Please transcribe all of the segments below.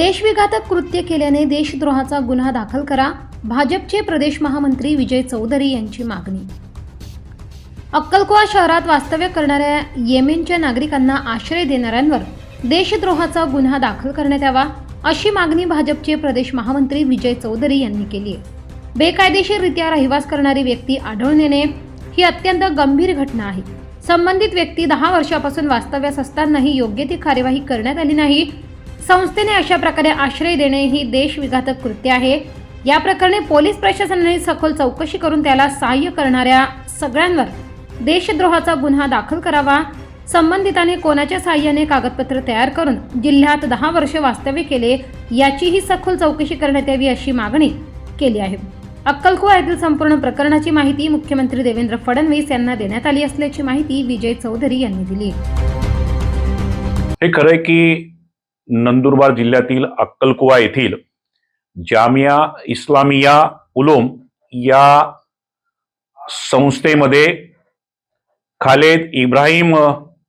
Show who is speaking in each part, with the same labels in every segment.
Speaker 1: देशविघातक कृत्य केल्याने देशद्रोहाचा गुन्हा दाखल करा. भाजपचे प्रदेश महामंत्री विजय चौधरी यांची मागणी. अक्कलकुवा शहरात वास्तव्य करणाऱ्या येमेनच्या नागरिकांना आश्रय देणाऱ्यांवर देशद्रोहाचा गुन्हा दाखल करण्यात यावा अशी मागणी भाजपचे प्रदेश महामंत्री विजय चौधरी यांनी केली आहे. बेकायदेशीररित्या रहिवास करणारी व्यक्ती आढळून येणे ही अत्यंत गंभीर घटना आहे. संबंधित व्यक्ती दहा वर्षापासून वास्तव्यास असतानाही योग्य ती कार्यवाही करण्यात आली नाही संस्थेने अशा प्रकारे आश्रय देणे ही देशविघातक कृत्य आहे. या प्रकरणी पोलीस प्रशासनाने सखोल चौकशी करून त्याला सहाय्य करणाऱ्या सगळ्यांवर देशद्रोहाचा गुन्हा दाखल करावा. संबंधिताने कोणाच्या सहाय्याने कागदपत्र तयार करून जिल्ह्यात दहा वर्ष वास्तव्य केले याचीही सखोल चौकशी करण्यात यावी अशी मागणी केली आहे. अक्कलकुवा येथील संपूर्ण प्रकरणाची माहिती मुख्यमंत्री देवेंद्र फडणवीस यांना देण्यात आली असल्याची माहिती विजय चौधरी यांनी दिली.
Speaker 2: हे खरंय की नंदुरबार जिल्ह्यातील अक्कलकुवा येथील जामिया इस्लामिया उलोम या संस्थेमध्ये खालेद इब्राहिम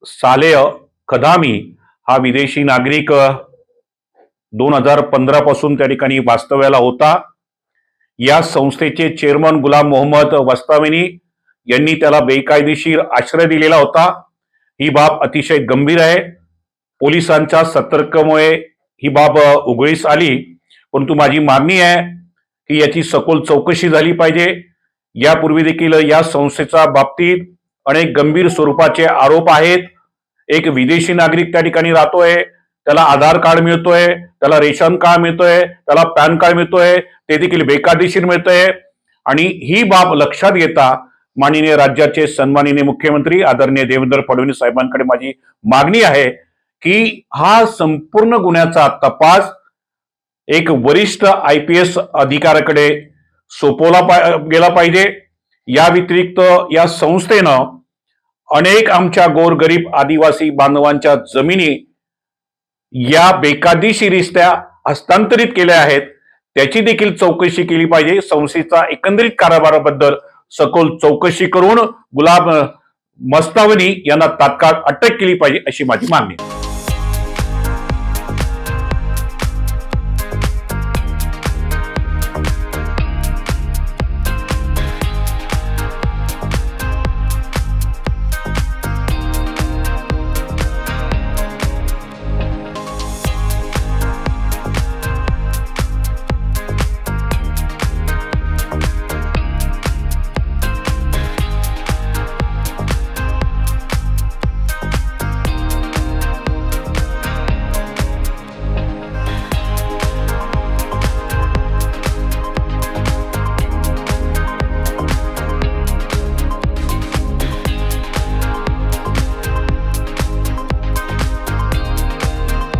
Speaker 2: सालेह कदामी हा विदेशी नागरिक दोन हजार पंधरा पासून त्या ठिकाणी वास्तव्याला होता. या संस्थेचे चेअरमन गुलाम मोहम्मद वस्ताविनी यांनी त्याला बेकायदेशीर आश्रय दिलेला होता. ही बाब अतिशय गंभीर आहे. पोलिसांच्या सतर्कमुळे ही बाब उघडीस आली. परंतु माझी मागणी आहे की याची सखोल चौकशी झाली पाहिजे. यापूर्वी देखील या संस्थेच्या बाबतीत अनेक गंभीर स्वरूपाचे आरोप आहेत. एक विदेशी नागरिक त्या ठिकाणी राहतोय त्याला आधार कार्ड मिळतोय त्याला रेशन कार्ड मिळतोय त्याला पॅन कार्ड मिळतोय ते देखील बेकायदेशीर मिळतंय. आणि ही बाब लक्षात घेता माननीय राज्याचे सन्माननीय मुख्यमंत्री आदरणीय देवेंद्र फडणवीस साहेबांकडे माझी मागणी आहे की हा संपूर्ण गुन्ह्याचा तपास एक वरिष्ठ आय पी एस अधिकाऱ्याकडे सोपवला पा- गेला पाहिजे. या व्यतिरिक्त या संस्थेनं अनेक आमच्या गोरगरीब आदिवासी बांधवांच्या जमिनी या बेकायदेशीरित्या हस्तांतरित केल्या आहेत. त्याची देखील चौकशी केली पाहिजे. संस्थेचा एकंदरीत कारभाराबद्दल सखोल चौकशी करून गुलाब मस्तावनी यांना तात्काळ अटक केली पाहिजे अशी माझी मागणी आहे.